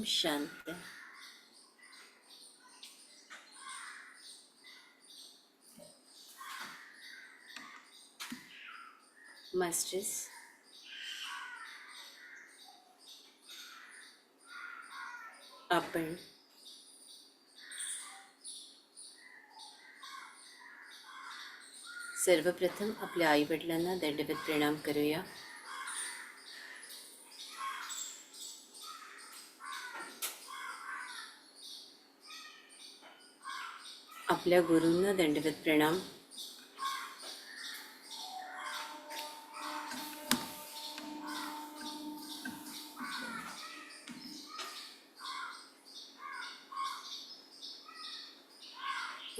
एकदम शांत मास्टर्स आपण सर्वप्रथम आपल्या आईवडिलांना दंडवत प्रणाम करूया आपल्या गुरूंना दंडवत प्रणाम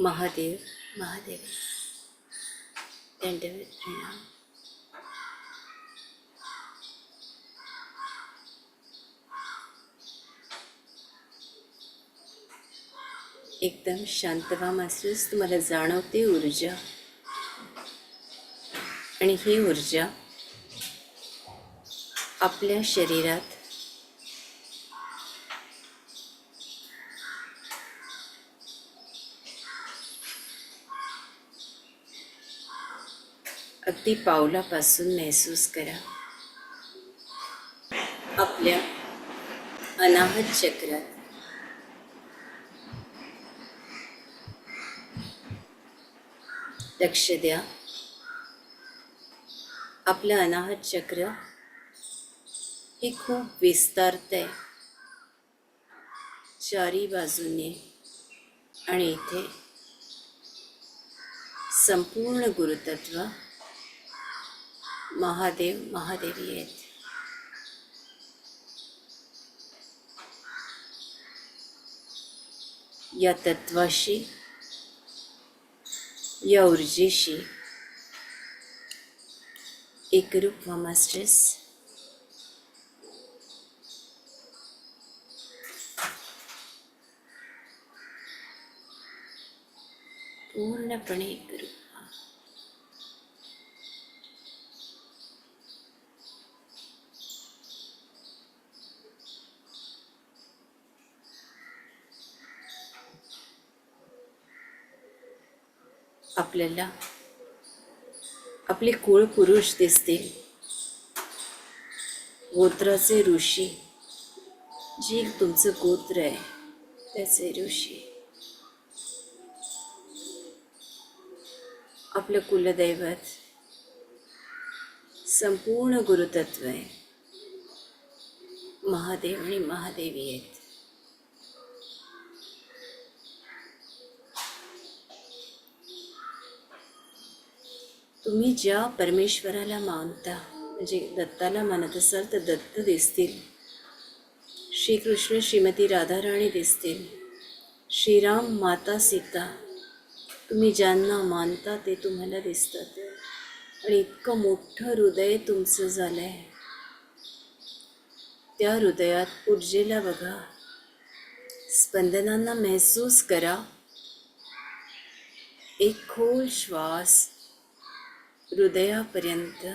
महादेव महादेव दंडवत प्रणाम एकदम शांत व्हा मास्टर्स तुम्हाला जाणवते ऊर्जा. आणि ही ऊर्जा आपल्या शरीरात अगदी पावलापासून महसूस करा. आपल्या अनाहत चक्रात लक्ष द्या. आपलं अनाहत चक्र हे खूप विस्तारत आहे. चारी बाजूने आणि इथे संपूर्ण गुरुतत्व महादेव महादेवी आहेत. या तत्वाशी या ऊर्जेशी एकरूप मास्टर्स पूर्णपणे एकरूप आपल्याला आपले कुळ पुरुष दिसतील. गोत्राचे ऋषी जे तुमचं गोत्र आहे त्याचे ऋषी. आपलं कुलदैवत संपूर्ण गुरुतत्व आहे. महादेव आणि महादेवी आहेत. तुम्ही ज्या परमेश्वराला मानता म्हणजे दत्ताला मानत असाल तर दत्त दिसतील. श्रीकृष्ण श्रीमती राधाराणी दिसतील. श्रीराम माता सीता तुम्ही ज्यांना मानता ते तुम्हाला दिसतात. आणि इतकं मोठं हृदय तुमचं झालं आहे त्या हृदयात ऊर्जेला बघा. स्पंदनांना महसूस करा. एक खोल श्वास हृदयापर्यंत.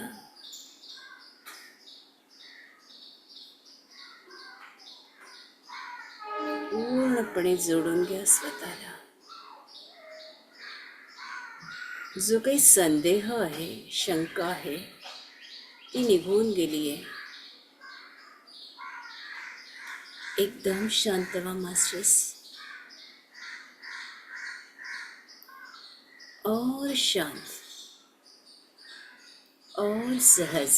पूर्णपणे जोडून घ्या स्वतःला. जो काही संदेह आहे शंका आहे ती निघून गेली आहे एकदम शांत व्हा मास्टर्स. और शांत. और सहज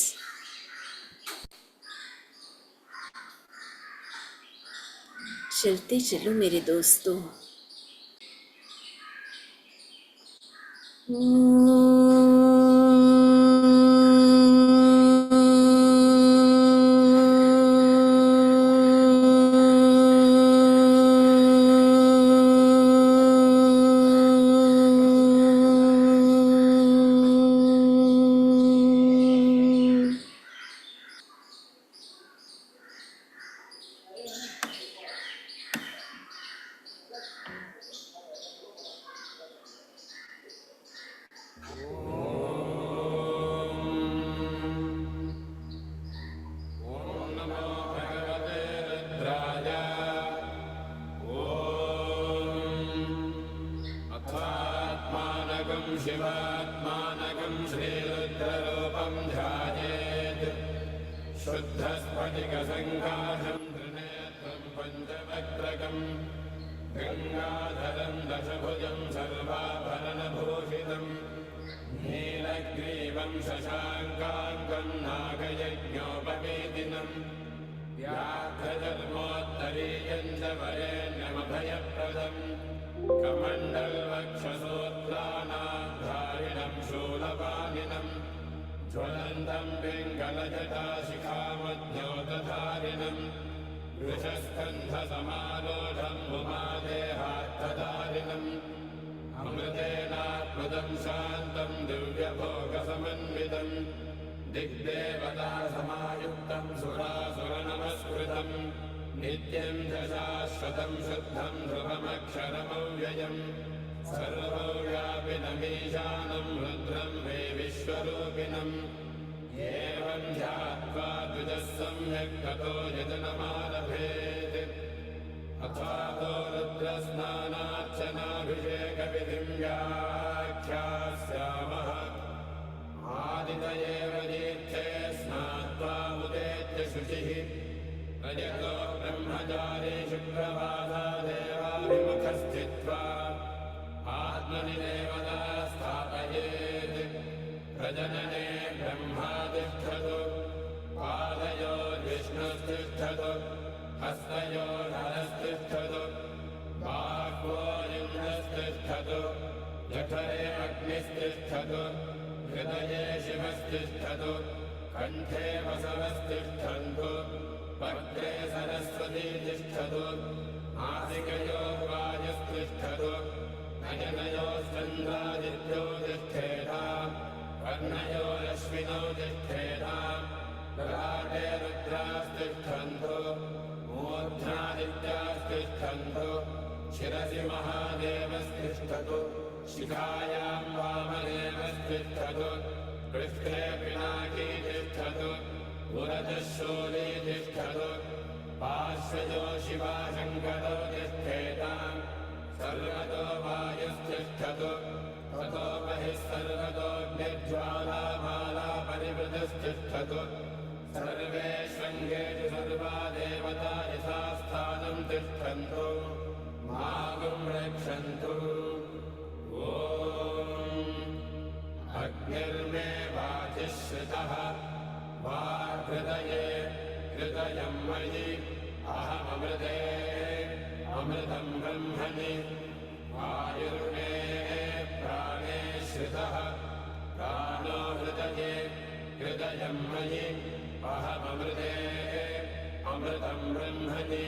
चलते चलो मेरे दोस्तों। शिवात्मानकम् शशाङ्काङ्गम् नागयज्ञोपवेदिनम् याघन्मोत्तरीयञ्च वरेण्यमभयप्रदम् कमण्डलवक्षसोत्रानाद्धारिणम् शोधपादिनम् ज्वलन्तम् वेङ्गलजटा शिखावज्ञोतधारिणम् ऋषस्कन्धसमारोढम् मुमादेहा दिग्देवता समायुक्तम् सुरासुरनमस्कृतम् नित्यम् च शाश्वतम् शुद्धम् ध्रुवमक्षरमव्ययम्। सर्वव्यापिनमीशानम् रुद्रम् वे विश्वरूपिणम्। एवम् ध्यात्वा द्विजः सम्यक् ततो यजनमारभेत्। अथातो रुद्रस्नानार्चनाभिषेकविधिम् व्याख्यास्यामः आदितयेव दीर्थे स्नात्वा उदेत्य शुचिः। रजतो ब्रह्मचारी शुक्रवासादेवाभिमुखस्थित्वा आत्मनि देवता स्थापयेत्। प्रजनने ब्रह्मा कण्ठे वसवस्तिष्ठन्तु। वक्त्रे सरस्वती तिष्ठतु। नासिकयोर्वायुस्तिष्ठतु नयनयोश्चन्द्रादित्यो तिष्ठेता कर्णयोरश्विनौ तिष्ठेता ललाटे रुद्रास्तिष्ठन्तु। मूर्ध्नादित्यास्तिष्ठन्तु शिरसि महादेवस्तिष्ठतु। शिखायाम् वामदेवस्तिष्ठतु पृष्ठे पिनाकी तिष्ठतु पुरतः शूली तिष्ठतु। पार्श्वजो शिवाशङ्करो तिष्ठेताम् सर्वतो वायुस्तिष्ठतु ततो बहिः सर्वतोऽग्निज्वालामाला परिवृतस्तिष्ठतु अहममृते अमृतम् ब्रह्मणि आयुर्मे प्राणे श्रितः प्राणो हृदये हृदयम् मयि, अहममृते अमृतम् ब्रह्मणि।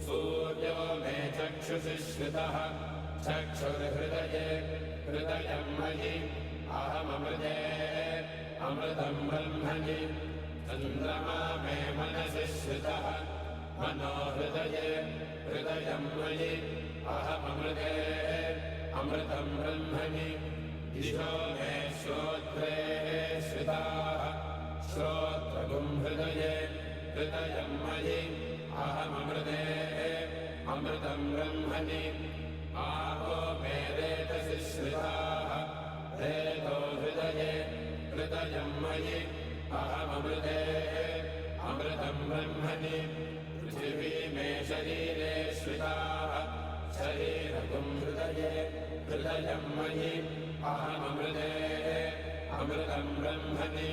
सूर्यो मे चक्षुषि श्रितः, चक्षुर्हृदये हृदयम् मयि, अहममृते अमृतम् ब्रह्मणि। चन्द्रमा मे मनसि श्रितः मनो हृदये हृदयम् मयि अहममृते अमृतम् ब्रह्मणि दिशो मे श्रोत्रे श्रिताः श्रोत्रगुम् हृदये हृदयम् मयि अहममृते अमृतम् ब्रह्मणि आपो मे रेतसि श्रिताः रेतो हृदये हृदयम् मयि अहममृते अमृतम् ब्रह्मणि पृथिवी मे शरीरे श्रिताः शरीरगुम् हृदये हृदयम् मयि अहममृते अमृतम् ब्रह्मणि।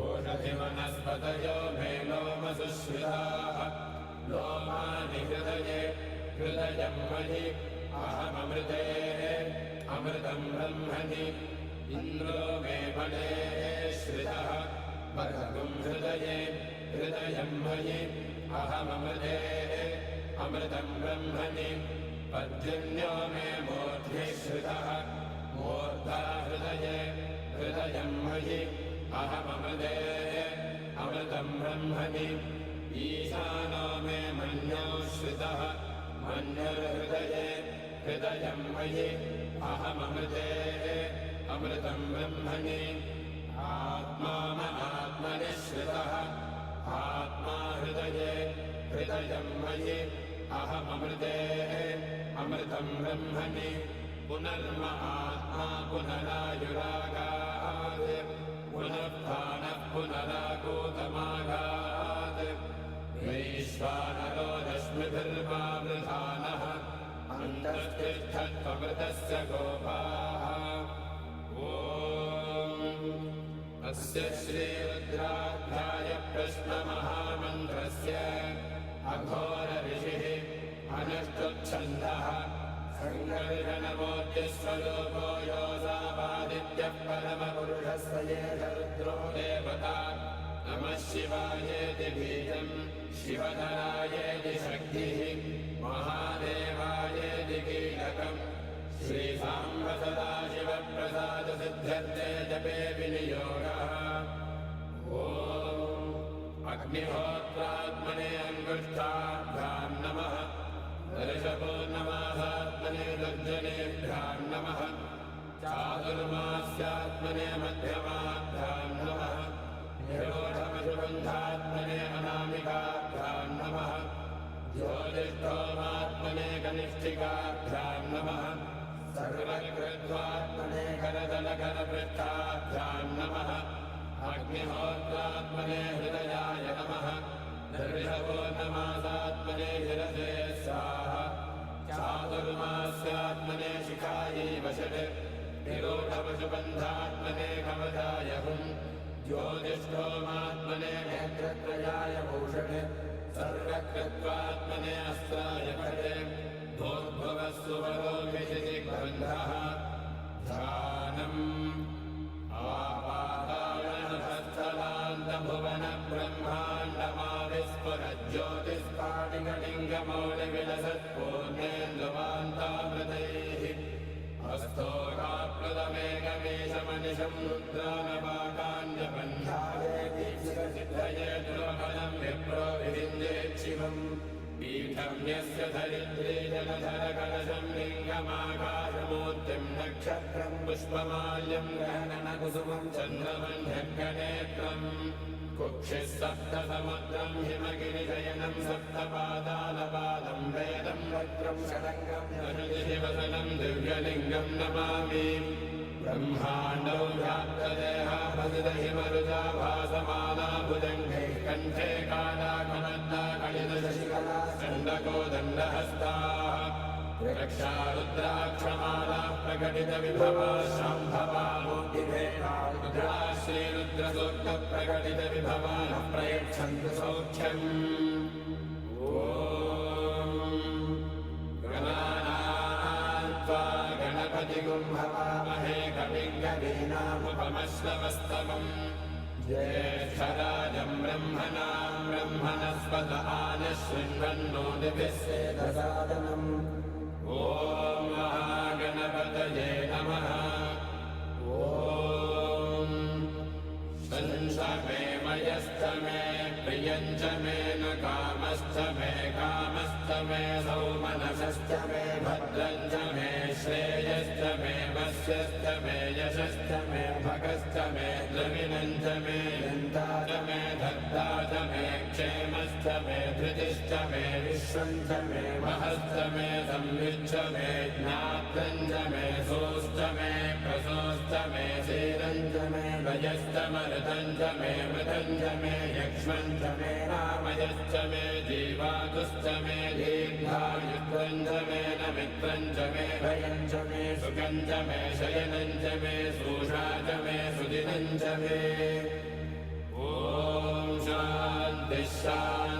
ओषधिवनस्पतयो मे लोमसु श्रिताः लोमानि हृदये हृदयम् मयि अहममृते अमृतम् ब्रह्मणि। इन्द्रो मे बले श्रितः हृदये हृदयम् मयि अहममृते अमृतम् ब्रह्मणि पर्जन्यो मे मूर्ध्नि श्रितः। मूर्धा हृदये हृदयम् मयि अहममृते अमृतम् ब्रह्मणि। ईशानो मे मन्यो श्रितः। मन्युर्हृदये हृदयम् मयि अहममृते अमृतम् ब्रह्मणि। आत्मा मनात्मनि श्रितः। आत्मा हृदये हृदयम् मयि अहममृते अमृतम् ब्रह्मणि पुनर्महात्मा पुनरायुरागात् परमपुरुषस्य एष रुद्रो देवता। नमः शिवायेति बीजम् शिवधरायेति शक्तिः महादेवायेति कीलकम् श्रीसाम्ब सदाशिवप्रसादसिद्ध्यर्थे जपे विनियोगः। ॐ अग्निहोत्रात्मने अङ्गुष्ठाभ्यां चातुर्मास्यात्मने मध्यमाभ्यां नमः निरोधमशुबन्धात्मने अनामिकाभ्यां नमः ज्योतिष्ठोमात्मने कनिष्ठिकाभ्यां नमः सर्वकृत्वात्मने करतलकरपृष्ठाभ्यां नमः अग्निहोत्रात्मने हृदयाय नमः दर्शपूर्णमासात्मने शिरसे स्वाहा चातुर्मास्यात्मने शिखायै वषट् निरोधपशुबन्धात्मने कवचाय हुम् ज्योतिष्ठोमात्मने नेत्रत्रयाय भूषणे सर्वकृत्वात्मने अस्त्राय भटे भूर्भुवस्सुवरो विशिति ग्रन्थः ध्यानम् पीठं यस्य धरित्रे जनधरकलशं लिङ्गमाकाशमूर्तिं नक्षत्रं पुष्पमाल्यं गहननकुसुमं चन्द्रमन्यग्नेत्रम् कुक्षिः सप्तसमुद्रं हिमगिरिशयनं सप्तपादालपादं वेदं वक्त्रं षडङ्गं शिवसनं दिव्यलिङ्गं नमामि। ब्रह्माण्डौ व्याप्तदेहाभसिदहिमरुजा भासमाला भुजङ्गैः कण्ठे कालाकमद्दा कलिदशशिकला चण्डकोदण्डहस्ताः रक्षा रुद्राक्षमाला प्रकटितविभवा शाम्भवा मूर्तिभेदा रुद्रा श्रीरुद्रसूक्तप्रकटितविभवा न प्रयच्छन्तु सौख्यम् ॐ गणानान्त्वा गणपतिगुं भवामहे कविं कवीनामुपमश्रवस्तमम् ज्येष्ठराजं ब्रह्मणां ब्रह्मणस्पत आनशृण्वन्नो दिभिः सेदसादनम् ॐ महागणपतये नमः। ॐ शंस मे मयश्च मे प्रियञ्च मे न कामश्च मे कामश्च मे सौमनसश्च मे भद्रं च मे श्रेयश्च मे वस्यश्च मे यशश्च मे भगश्च मे द्रविणं च मे दन्ता च मे धत्ता च मे क्षेमश्च मे धृतिश्च मे विश्वं च मे महश्च मे संविच्च मे ज्ञात्रं च मे सोश्च मे प्रसोश्च मे शेरं च मे भयश्च मरुतं च मे मृतं च मे यक्ष्मं च मे नामयश्च मे जीवातुश्च मे दीर्घायुत्वं च मे न मित्रं च मे भयं च मे सुखं च मे शयनं च मे सूषा च मे सुदिनं च मे ॐ शान्ति शान्ति शान्तिः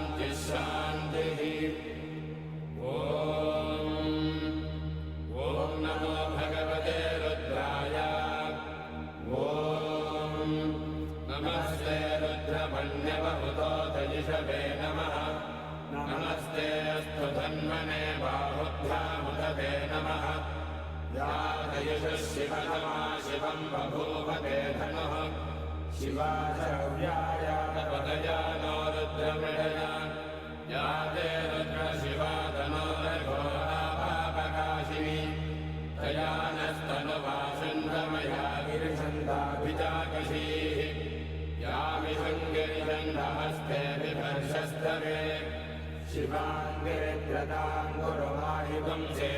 शिवतमा शिवं बभूवते धनुः। शिवाशव्यायापदया नो रुद्रमृडया या ते रुद्रशिवा तनोरघोरापापकाशिनी तया नस्तनुवासन्दमया गिरिषन्दाभिजाकशीः यामिषङ्गिरिषण्डहस्ते बिभर्षस्तवे शिवाङ्गिरिद्रतां गुरुमायुगं सेः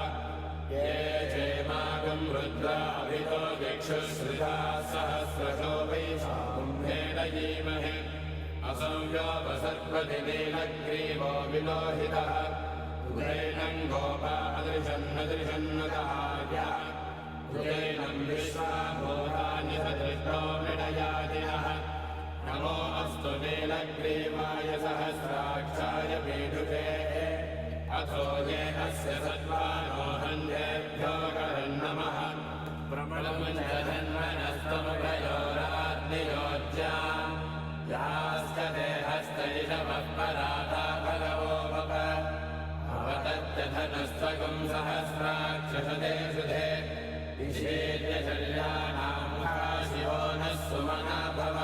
ये चेमागं रुद्राभितो दिक्षुश्रिता सहस्रशो वै कुम्भेणयीमहे असौ विलोहितः। उदैनं गोपादृशन्नदृशन्नतः उदैनं विश्वाभूतानि नमो अस्तु नीलग्रीवाय सहस्राक्षाय पीठुके अथो ये अस्य सत्त्वानो हन्येभ्यो करन्नमः प्रमलमुञ्जन्मनस्तमुभयोराग्नियोज्या याश्च देहस्तैषवः पराता भगवो वप अवतत्यधनस्त्वगं सहस्राक्षसदे सुधे। विषेद्यशल्यानां शिवो नः सुमना भव।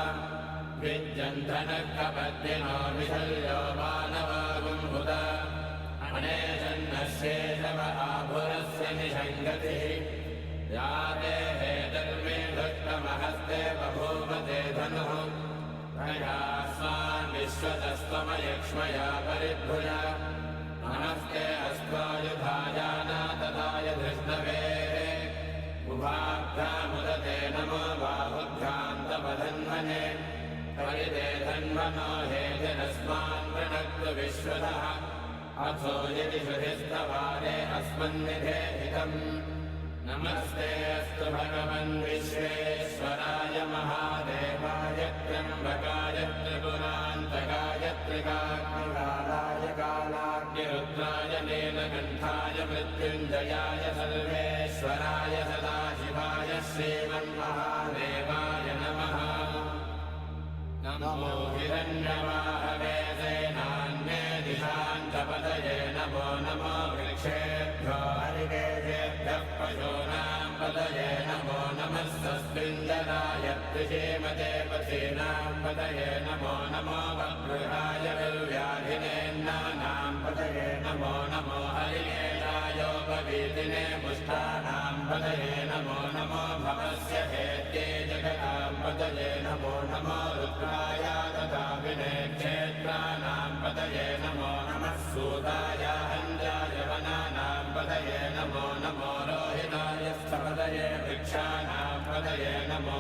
विद्यन्धनः कपद्यनो विशल्यो मानवागुम्भुत अनेशन्नशेषव आभुरस्य निषङ्गतिः। या ते हेतर्मे दुष्टमहस्ते बभूवते धनुः। प्रयास्मान् विश्वतस्त्वमयक्ष्मया परिभुज। धन्वनो हेतिरस्मान् प्रणक्तु विश्वतः। अथो यदि श्रुतिस्तवारे अस्मन्निधे हितम्। नमस्ते अस्तु भगवन् विश्वेश्वराय त्रिषेमते पथीनां पतये नमो नमो वक्रुहाय विव्याधिनेन्नानां पतये नमो नमो हरिकेशायोपवीतिने पुष्टानां पतये नमो नमो भवस्य हेत्ये जगतां पतये नमो नमो रुद्राय तथा विनेक्षेत्राणां पतये नमो नमः सूताय हञ्जाय वनानां पतये नमो नमो रोहिताय स्थपतये वृक्षाणां पतये नमो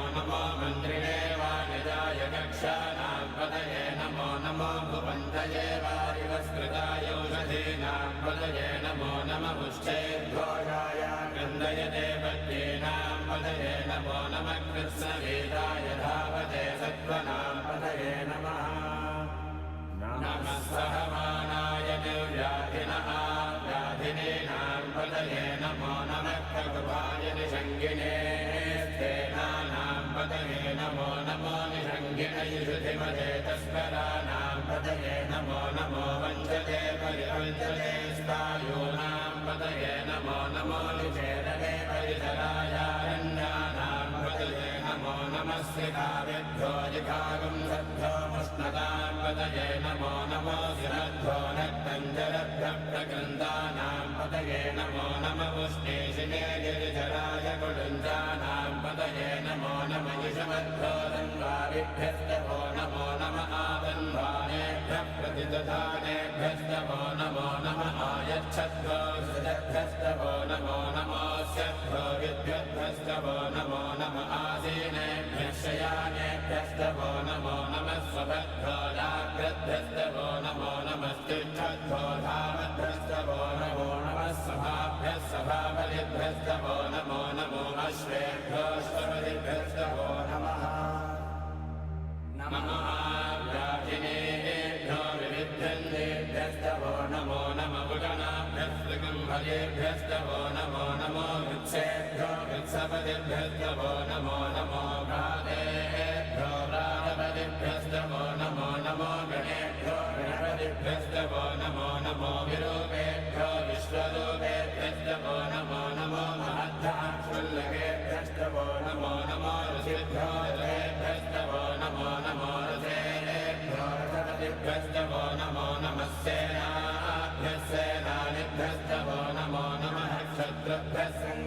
मन्त्रिणे वाणिजाय कक्षाणां पतये नमो नमो भुवन्तये वारिवस्कृताय औषधीनां पतये नमो नमः उश्चैर्घोषाय गन्धयते पद्येनां पतये नमो नमः कृत्स्नवेदाय धावते सत्त्वनां पतये नमः नमः सहमानाय निर्व्याधिनः व्याधिनीनां पतये नमो नमः खगुभाय निषङ्गिने निषङ्गिनयुषुधिमते तस्कराणां पतये नमो नमो वञ्चते परिवञ्चते स्थायूनां पतये नमो नमो निचेरवे परिसरायारण्यानां पतये नमो नमः श्रिकाव्यभ्यो जिघागं सद्भ्यो मुष्णतां पतये नमो नमो शिरद्भ्यो नक्तञ्जरभ्यः प्रकृन्दानां पतये नमो नम उष्णेशिने गिरिजराय कुडुञ्जानां पतये नमो नम युषमद्भ्यो तन्वारिभ्यस्तवो नमो नम आतन्वानेभ्यः प्रतिदधानेभ्यस्तवो नमो नम आयच्छद्भ्यो सृजभ्यस्तवो नमो नमोऽस्यभ्यो विद्युद्भ्यस्तवो नमो नम आसीनेभ्यः शयानेभ्यस्तवो नमो नमः स्वभद्भ्यो जाग्रद्भ्यस्तवो नमो नमस्तिष्ठद्भ्यो धामभ्यस्तवो नमो नमः सभाभ्यः सभापतिभ्यस्तवो नमो नमो विविध्यन्तेभ्यस्तवो नमो नम उगणाभ्यस्तृगम्भरेभ्यस्तवो नमो नमो वृक्षेभ्यो वृत्सपतिभ्यस्तवो नमो नमो भ्रातेभ्यो भ्रातपतिभ्यस्तवो नमो नमो गणेभ्यो गणपतिभ्यस्तवो नमो नमो विरूपेभ्यो विश्वरूपेभ्यस्तवो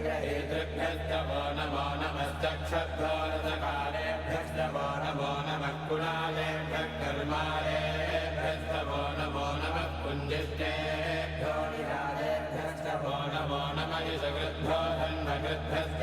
शत्रुभ्यः सङ्ग्रहेतृभ्यश्च वो नमो नमश्चक्षद्धोरसकालेभ्यश्च वो नमो नमः कुणालेभ्यः कर्मालेभ्यश्च वो नमो नमः पुञ्जिष्टेभ्यो निरालेभ्यश्च वो नमो नमः यशकृद्भ्यो धन्वकृद्भ्यश्च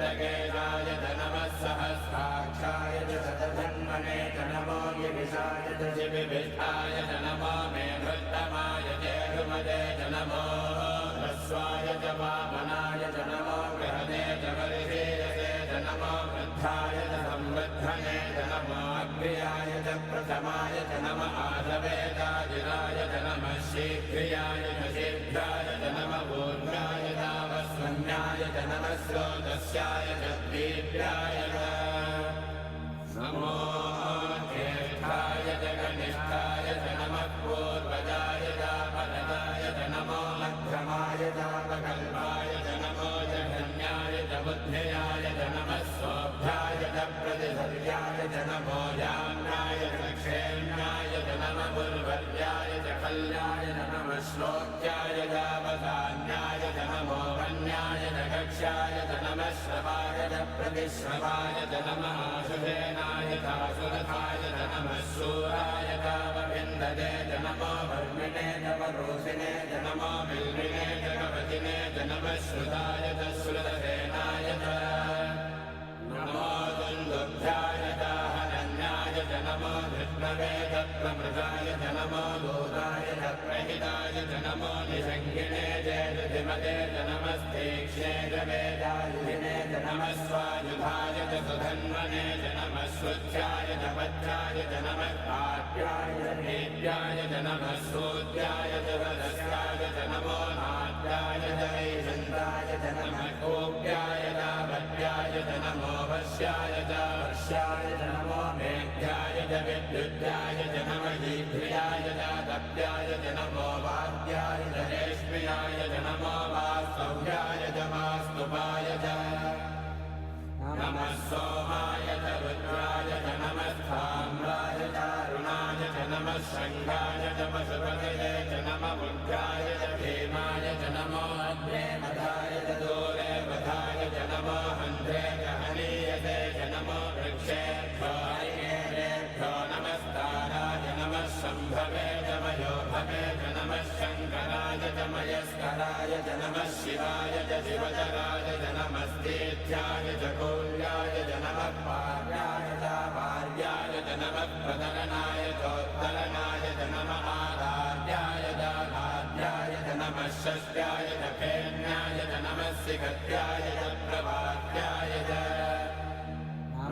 नमः सहस्राक्षाय च शतधन्वने च नमो गिरिशाय च च नमो मेघृत्तमाय चेरुमदे च नमो ह्रस्वाय च वामनाय च नमो बृहदे च च नमो वृद्धाय च संवृद्धने च नमो अग्र्याय च प्रथमाय च नम आधवेदाजिराय च नमः नमः स्रोतस्याय च प्रतिश्रवाय च नमः आशुषेनाय चासुरथाय च नमः शूराय चावविन्दते च नमो वर्मिणे च वरोसिने च नमो बिल्विने च कवचिने च नमः श्रुताय च श्रुतसेनाय च नमो दुन्दुभ्याय च हनन्याय च नमो धृष्णवे च प्रमृताय च नमो दूताय च प्रहिताय च नमो निषङ्गिणे च धृतिमते च नमस्तीक्ष्णे च वेदायुधिने च नमः स्वायुधाय च सुधन्वने च नमः स्वच्छाय च पच्छाय च नमः काट्याय च नेत्याय च नमः सूत्याय च वरस्याय च नमो नाट्याय च वैजन्ताय च नमः कोप्याय च भट्याय च नमो वश्याय च वर्ष्याय च नमो मेघ्याय च विद्युत्याय च वृक्षेभ्यो हरिकेभ्यो नमस्ताराय नमः शम्भवे च मयोभवे च नमः शङ्कराय च मयस्कराय च नमः शिवाय च शिवचराय च नमस्तेध्याय च कौल्याय च नमः पार्याय च पार्याय च नमः प्रतरणाय चोत्तरणाय च नमः आराध्याय च आराध्याय च नमः षष्ट्याय च फेन्याय च नमः सिगत्याय च प्रवाद्याय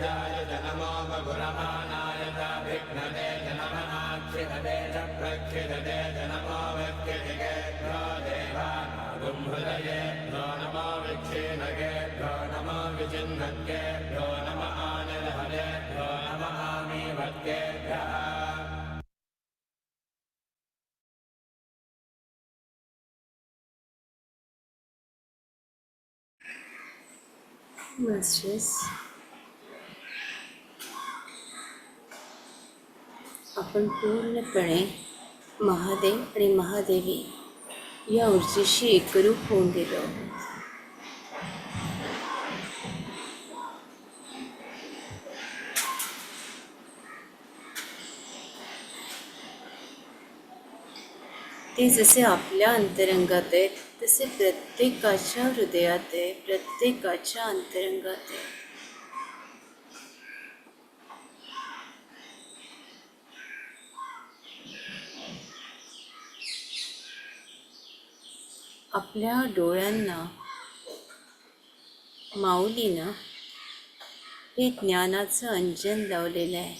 पर्णसत्याय च नमो मगुरमाणाय च विघ्नते च नमः आक्षिपते च प्रक्षिपते च नमो व्यक्तिकेभ्यो देवानागुंहृदयेभ्यो नमो विक्षीणकेभ्यो नमो विचिन्नकेभ्यो नम आनिर्हरेभ्यो नम आमीवत्केभ्यः आपण पूर्णपणे महादेव आणि महादेवी या ऊर्जेशी एकरूप होऊन गेलो आहोत. ते जसे आपल्या अंतरंगात आहेत तसे प्रत्येकाच्या हृदयात आहे प्रत्येकाच्या अंतरंगात आहे. आपल्या डोळ्यांना माऊलीनं हे ज्ञानाचं अंजन लावलेलं आहे.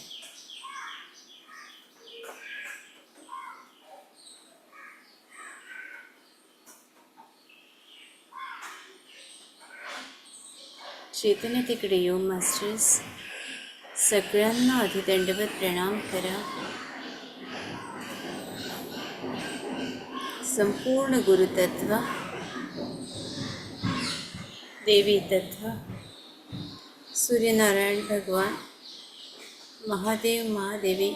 चेतन तिकडे येऊ मास्टर्स सगळ्यांना अधिदंडवत प्रणाम करा. સંપૂર્ણ ગુરુતત્વ, દેવી તત્વ, સૂર્યનારાયણ ભગવાન, મહાદેવ મહાદેવી,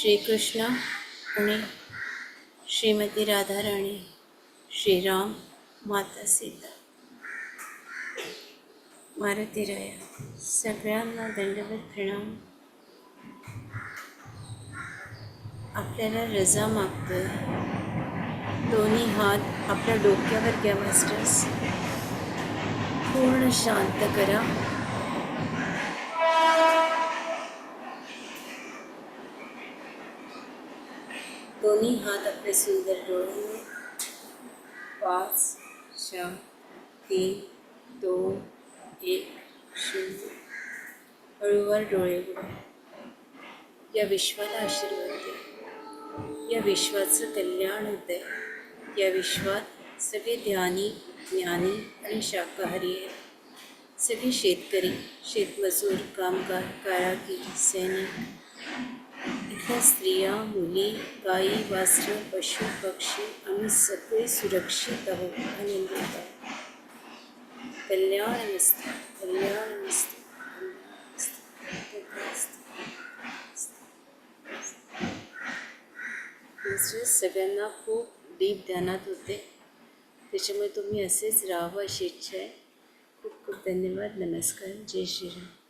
શ્રી કૃષ્ણ અને શ્રીમતી રાધારાણી, શ્રી રામ, માતા સીતા. મારુતિ રહ્યા સગળ્यांना દંડવત પ્રણામ. आपल्याला रजा मागतोय. दोन्ही हात आपल्या डोक्यावर घ्या मास्टर्स पूर्ण शांत करा. दोन्ही हात आपले सुंदर डोळ्यांवर पाच चार तीन, दोन, एक, शून्य. हळूवार डोळे उघडा. या विश्वाला आशीर्वाद. दे या विश्वाचं कल्याण होतंय. या विश्वात सगळे ध्यानी ज्ञानी आणि शाकाहारी आहेत. सगळे शेतकरी, शेतमजूर, कामगार, कारागीर, सैनिक. इथल्या स्त्रिया, मुली गाई वासरं पशु, पक्षी, आम्ही सगळे सुरक्षित आहोत आनंदित आहोत. कल्याण मस्त कल्याण मस्त सगळ्यांना खूप डीप ध्यानात होते. त्याच्यामुळे तुम्ही असेच राहावं अशी इच्छा आहे. खूप खूप धन्यवाद. नमस्कार. जय श्रीराम.